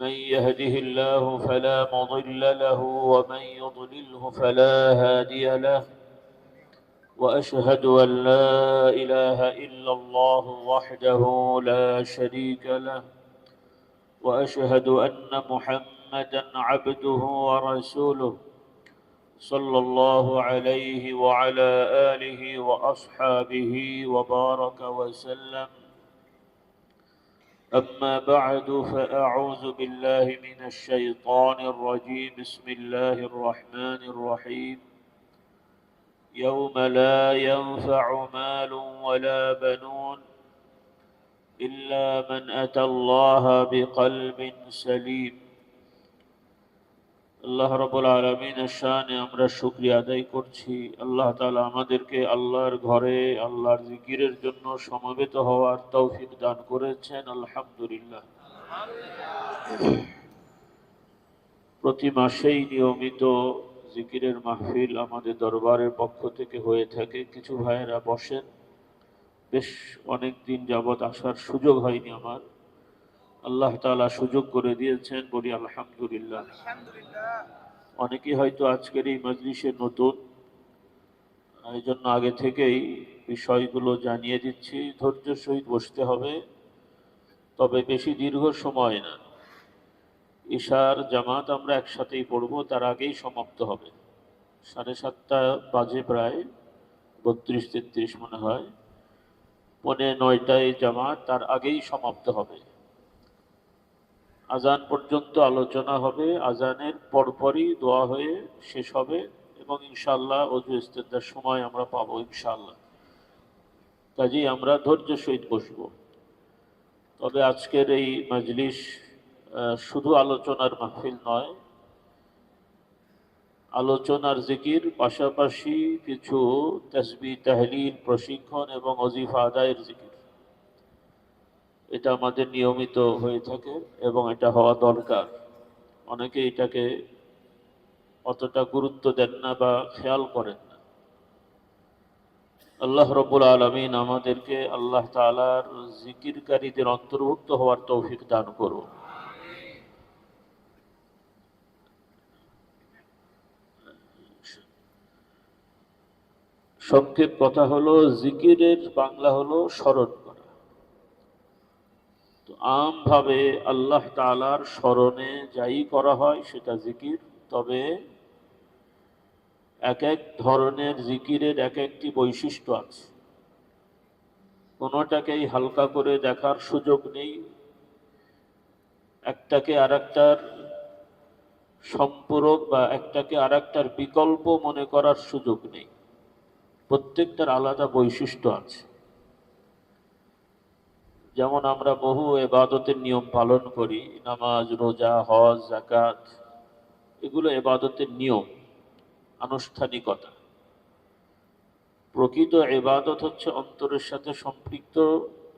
من يهده الله فلا مضل له ومن يضلله فلا هادي له. وأشهد أن لا إله إلا الله وحده لا شريك له. وأشهد أن محمدا عبده ورسوله صلى الله عليه وعلى آله وأصحابه وبارك وسلم. أما بعد فأعوذ بالله من الشيطان الرجيم. بسم الله الرحمن الرحيم. يوم لا ينفع مال ولا بنون إلا من أتى الله بقلب سليم. আল্লাহ রবুল আলমিনের শানে আমরা শুক্রিয়া আদায় করছি। আল্লাহ তালা আমাদেরকে আল্লাহর ঘরে, আল্লাহর জিকিরের জন্য সমবেত হওয়ার তৌফিক দান করেছেন। আলহামদুলিল্লাহ। প্রতি মাসেই নিয়মিত জিকিরের মাহফিল আমাদের দরবারের পক্ষ থেকে হয়ে থাকে। কিছু ভাইয়েরা বসেন। বেশ অনেক দিন যাবৎ আসার সুযোগ হয়নি আমার। আল্লাহ তালা সুযোগ করে দিয়েছেন বলি আলহামদুলিল্লাহ। অনেকে হয়তো আজকের এই মজলিসে নতুন এই জন্য আগে থেকেই বিষয়গুলো জানিয়ে দিচ্ছি ধৈর্য সহিত বসতে হবে তবে বেশি দীর্ঘ সময় না। ঈশার জামাত আমরা একসাথেই পড়ব তার আগেই সমাপ্ত হবে। সাড়ে সাতটা বাজে প্রায় বত্রিশ তেত্রিশ মনে হয়। পনে নয়টায় জামাত তার আগেই সমাপ্ত হবে। আজান পর্যন্ত আলোচনা হবে, আজানের পরপরই দোয়া হয়ে শেষ হবে এবং ইনশাল্লাহ অজু ইস্তেদার সময় আমরা পাবো ইনশাল্লাহ কাজেই আমরা ধৈর্য সহিত বসবো। তবে আজকের এই মজলিস শুধু আলোচনার মাহফিল নয়, আলোচনার জিকির, পাশাপাশি কিছু তসবি, তাহলিল, প্রশিক্ষণ এবং অজিফা আদায়ের জিকির। এটা আমাদের নিয়মিত হয়ে থাকে এবং এটা হওয়া দরকার। অনেকে এটাকে অতটা গুরুত্ব দেন না বা খেয়াল করেন না। আল্লাহ রবুল আলমিন আমাদেরকে আল্লাহ তালার জিকিরকারীদের অন্তর্ভুক্ত হওয়ার তৌফিক দান করুন। সংক্ষেপ কথা হলো, জিকিরের বাংলা হলো স্মরণ তো আমভাবে আল্লাহ তালার স্মরণে যাই করা হয় সেটা জিকির। তবে এক এক ধরনের জিকিরের এক একটি বৈশিষ্ট্য আছে। কোনোটাকেই হালকা করে দেখার সুযোগ নেই। একটাকে আর একটার সম্পূরক বা একটাকে আর একটার বিকল্প মনে করার সুযোগ নেই। প্রত্যেকটার আলাদা বৈশিষ্ট্য আছে। যেমন আমরা বহু এবাদতের নিয়ম পালন করি, নামাজ, রোজা, হজ জাকাত এগুলো এবাদতের নিয়ম, আনুষ্ঠানিকতা। প্রকৃত এবাদত হচ্ছে অন্তরের সাথে সম্পৃক্ত,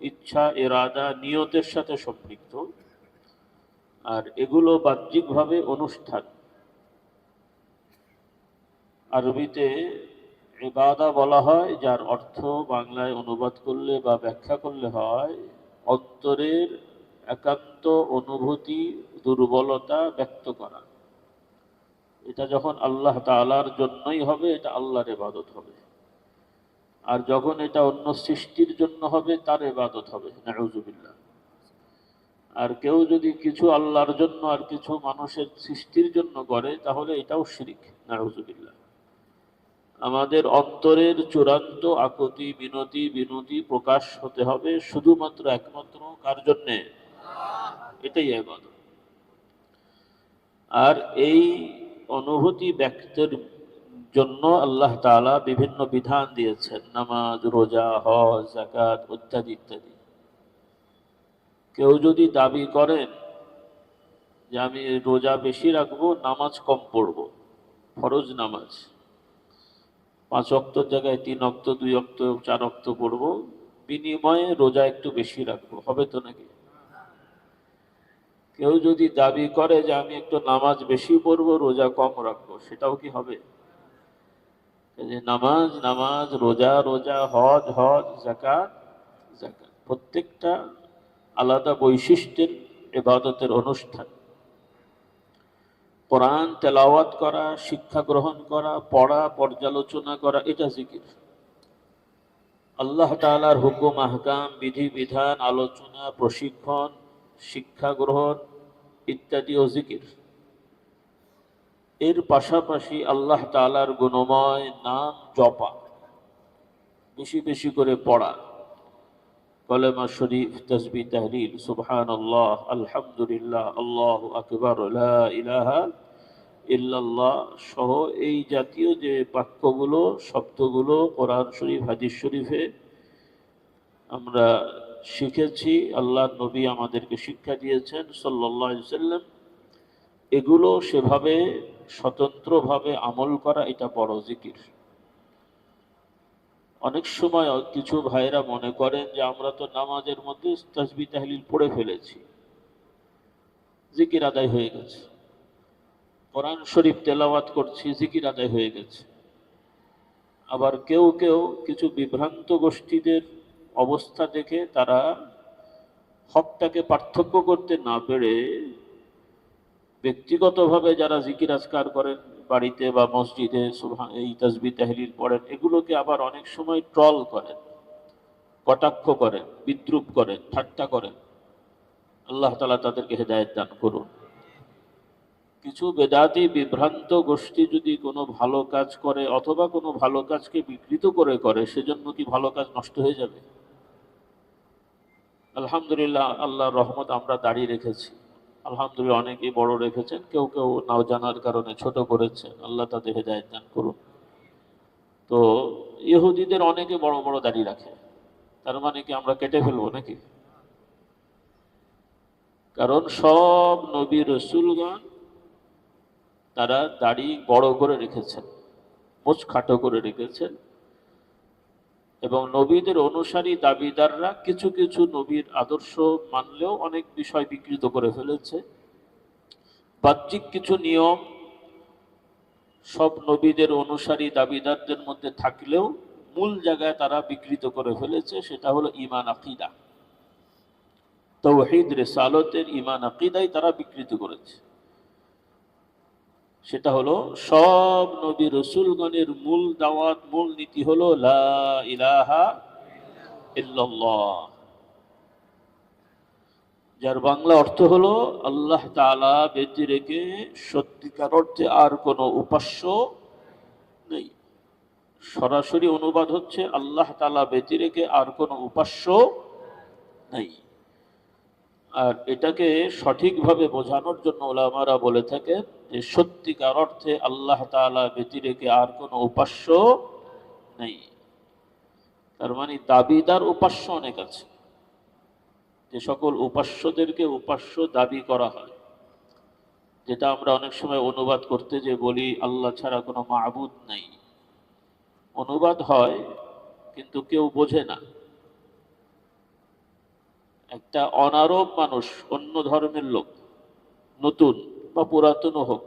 ইচ্ছা এরাদা নিয়তের সাথে সম্পৃক্ত, আর এগুলো বাহ্যিকভাবে অনুষ্ঠান। আরবিতে ইবাদা বলা হয়, যার অর্থ বাংলায় অনুবাদ করলে বা ব্যাখ্যা করলে হয় অন্তরের একান্ত অনুভূতি দুর্বলতা ব্যক্ত করা। এটা যখন আল্লাহ তালার জন্যই হবে, এটা আল্লাহর এবাদত হবে। আর যখন এটা অন্য সৃষ্টির জন্য হবে, তার এবাদত হবে। নাউজুবিল্লাহ। আর কেউ যদি কিছু আল্লাহর জন্য আর কিছু মানুষের সৃষ্টির জন্য করে, তাহলে এটাও শিরিক। নাউজুবিল্লাহ। আমাদের অন্তরের চূড়ান্ত আকতি, বিনতি বিনতি প্রকাশ হতে হবে শুধুমাত্র একমাত্র কার জন্যে? এটাই এবাদত আর এই অনুভূতি ব্যক্তির জন্য আল্লাহ তালা বিভিন্ন বিধান দিয়েছেন, নামাজ, রোজা, হজ জাকাত ইত্যাদি ইত্যাদি। কেউ যদি দাবি করেন যে আমি রোজা বেশি রাখব, নামাজ কম পড়ব, ফরজ নামাজ পাঁচ অক্তর জায়গায় তিন অক্ত, দুই অক্ত, চার অক্ত পড়ব। বিনিময়ে রোজা একটু বেশি রাখব। হবে তো নাকি? কেউ যদি দাবি করে যে আমি একটু নামাজ বেশি পড়ব, রোজা কম রাখব, সেটাও কি হবে? যে নামাজ নামাজ, রোজা রোজা, হজ হজ জাকাত জাকাত প্রত্যেকটা আলাদা বৈশিষ্ট্যের এবাদতের অনুষ্ঠান। কোরআন তেলাওয়াত করা, শিক্ষা গ্রহণ করা, পড়া, পর্যালোচনা করা, এটা জিকির। আল্লাহ তাআলার হুকুম, আহকাম, বিধি, বিধান, আলোচনা, প্রশিক্ষণ, শিক্ষা গ্রহণ ইত্যাদি ও জিকির। এর পাশাপাশি আল্লাহ তাআলার গুণময় নাম জপা, বেশি বেশি করে পড়া। কলেমা শরীফ, তসবি, তাহলিল সুবহান আল্লাহ আলহামদুলিল্লাহ, আল্লাহ আকবর ইলাহা ইল্লাল্লাহ সহ এই জাতীয় যে বাক্যগুলো, শব্দগুলো কোরআন শরীফ, হাদিস শরীফে আমরা শিখেছি, আল্লাহ নবী আমাদেরকে শিক্ষা দিয়েছেন সাল্লাহ সাল্লাম এগুলো সেভাবে স্বতন্ত্রভাবে আমল করা এটা বড় জিকির। অনেক সময় কিছু ভাইরা মনে করেন যে আমরা তো নামাজের মধ্যে তসবি, তাহলিল পড়ে ফেলেছি। জিকির আদায় হয়ে গেছে। কোরআন শরীফ তেলাওয়াত করছি, জিকির আদায় হয়ে গেছে। আবার কেউ কেউ কিছু বিভ্রান্ত গোষ্ঠীদের অবস্থা দেখে তারা হকটাকে পার্থক্য করতে না পেরে ব্যক্তিগতভাবে যারা জিকির আজকার করেন বাড়িতে বা মসজিদে এই তসবি, তাহলিল পড়েন, এগুলোকে আবার অনেক সময় ট্রল করেন, কটাক্ষ করেন, বিদ্রুপ করেন, ঠাট্টা করেন। আল্লাহ তালা তাদেরকে হেদায়ত দান করুন। কিছু বেদাতি বিভ্রান্ত গোষ্ঠী যদি কোনো ভালো কাজ করে অথবা কোনো ভালো কাজকে বিকৃত করে করে, সেজন্য কি ভালো কাজ নষ্ট হয়ে যাবে? আলহামদুলিল্লাহ, আল্লাহর রহমত আমরা দাঁড়িয়ে রেখেছি। আলহামদুলিল্লাহ অনেকেই বড় রেখেছেন, কেউ কেউ নাও জানার কারণে ছোট করেছেন। আল্লাহ তাদের হেদায়ত দান করুন। তো ইহুদিদের অনেকে বড় বড় দাড়ি রাখে। তার মানে কি আমরা কেটে ফেলব নাকি? কারণ সব নবী রসুলগণ তারা দাড়ি বড় করে রেখেছেন মুছ খাটো করে রেখেছেন। এবং নবীদের অনুসারী দাবিদাররা কিছু কিছু নবীর আদর্শ মানলেও অনেক বিষয় বিকৃত করে ফেলেছে। বাহ্যিক কিছু নিয়ম সব নবীদের অনুসারী দাবিদারদের মধ্যে থাকলেও মূল জায়গায় তারা বিকৃত করে ফেলেছে, সেটা হলো ইমান আকিদা। তৌহিদ, রেসালতের ইমান আকিদাই তারা বিকৃত করেছে। সেটা হলো সব নবী রসুলগণের মূল দাওয়াত, মূল নীতি হলো লা ইলাহা যার বাংলা অর্থ হলো আল্লাহ তাআলা ব্যতি রেখে সত্যিকার অর্থে আর কোনো উপাস্য নেই। সরাসরি অনুবাদ হচ্ছে আল্লাহ তালা ব্যতি রেখে আর কোনো উপাস্য নেই। আর এটাকে সঠিকভাবে বোঝানোর জন্য ওলামারা বলে থাকেন যে সত্যিকার অর্থে আল্লাহ তাআলা ব্যতি রেখে আর কোনো উপাস্য নেই। তার মানে দাবিদার উপাস্য অনেক আছে। যে সকল উপাস্যদেরকে উপাস্য দাবি করা হয়, যেটা আমরা অনেক সময় অনুবাদ করতে যে বলি, আল্লাহ ছাড়া কোনো মাহবুদ নেই। অনুবাদ হয়, কিন্তু কেউ বোঝে না। একটা অনারব মানুষ, অন্য ধর্মের লোক, নতুন বা পুরাতন হোক।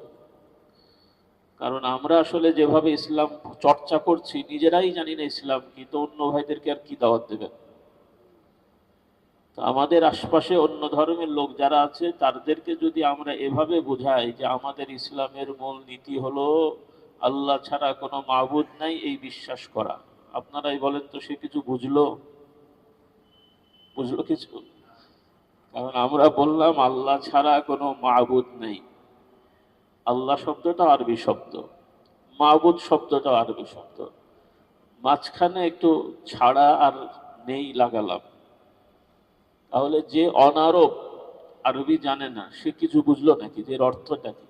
কারণ আমরা আসলে যেভাবে ইসলাম চর্চা করছি, নিজেরাই জানি না ইসলাম কি তো অন্য ভাইদেরকে আর কি দাওয়াত দেবেন? তো আমাদের আশপাশে অন্য ধর্মের লোক যারা আছে, তাদেরকে যদি আমরা এভাবে বোঝাই যে আমাদের ইসলামের মূল নীতি হলো, আল্লাহ ছাড়া কোনো মাহবুদ নাই, এই বিশ্বাস করা। আপনারাই বলেন তো সে কিছু বুঝলো? বুঝলো কিছু? কারণ আমরা বললাম, আল্লাহ ছাড়া কোনো মাহবুদ নেই। আল্লাহ শব্দটা আরবি শব্দ। মাহবুদ শব্দটা আরবি শব্দ। মাঝখানে একটু ছাড়া আর নেই লাগালাম। তাহলে যে অনারব, আরবি জানে না, সে কিছু বুঝলো নাকি? যে অর্থটা কি?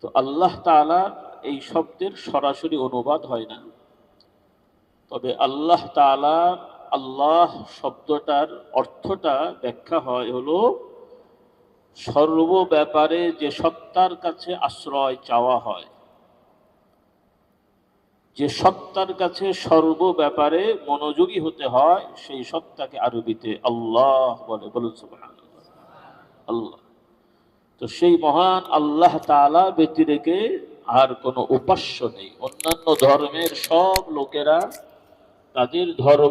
তো আল্লাহ তাআলা এই শব্দের সরাসরি অনুবাদ হয় না। তবে আল্লাহ তাআলা আল্লাহ শব্দটার অর্থটা ব্যাখ্যা হয় হলো সর্ব ব্যাপারে যে সত্তার কাছে আশ্রয় চাওয়া হয়, যে সত্তার কাছে সর্ব ব্যাপারে মনোযোগী হতে হয়, সেই সত্তাকে আরবিতে আল্লাহ বলে। বলুন আল্লাহ। তো সেই মহান আল্লাহ তাআলা ব্যতি রেখে আর কোনো উপাস্য নেই। অন্যান্য ধর্মের সব লোকেরা তাদের ধর্ম